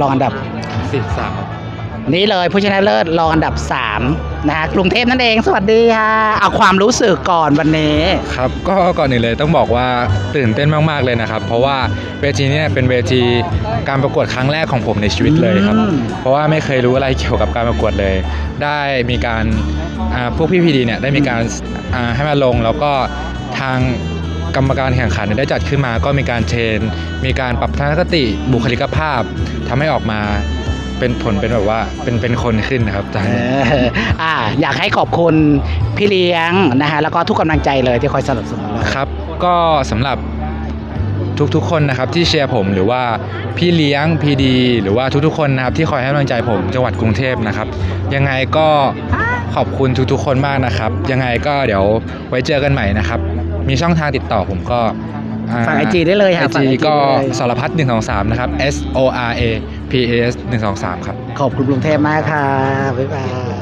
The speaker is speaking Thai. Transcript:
รองอันดับ สิบสามนี้เลยผู้ชนะเลิศรองอันดับ3นะฮะกรุงเทพนั่นเองสวัสดีค่ะเอาความรู้สึกก่อนวันนี้ ครับก็ก่อนอื่นเลยต้องบอกว่าตื่นเต้นมากๆเลยนะครับ เพราะว่าเวทีเนี้เป็นเวทีการประกวดครั้งแรกของผมในชีวิตเลยครับ อืม เพราะว่าไม่เคยรู้อะไรเกี่ยวกับการประกวดเลย ได้มีการอ่าพวกพี่พีดีเนี่ยได้มีการอ่าให้มาลงแล้วก็ทาง กรรมการแข่งขันเนี่ยได้จัดขึ้นมาก็มีการเทรนมีการปรับทัศนคติบุคลิกภาพทำให้ออกมาเป็นผลเป็นแบบว่าเป็นเป็นคนขึ้นนะครับตอนเอนี้ออ่าอยากให้ขอบคุณพี่เลี้ยงนะฮะแล้วก็ทุกกำลังใจเลยที่คอยสนับสนุนเราครับ ก็สำหรับทุกๆ คนนะครับที่เชียร์ผมหรือว่าพี่เลี้ยงพีดีหรือว่าทุกๆ คนนะครับที่คอยให้กำลังใจผมจังหวัดกรุงเทพนะครับ ยังไงก็ขอบคุณทุกๆ คนมากนะครับ ยังไงก็เดี๋ยวไว้เจอกันใหม่นะครับ มีช่องทางติดต่อผมก็ฝากไอจีได้เลยไอค่ะฝากจี IG ก็ได้เลยสารพัด1 2 3นะครับ S O R A P A S 1 2 3ครับ ขอบคุณกรุงเทพมากค่ะ บ๊ายบาย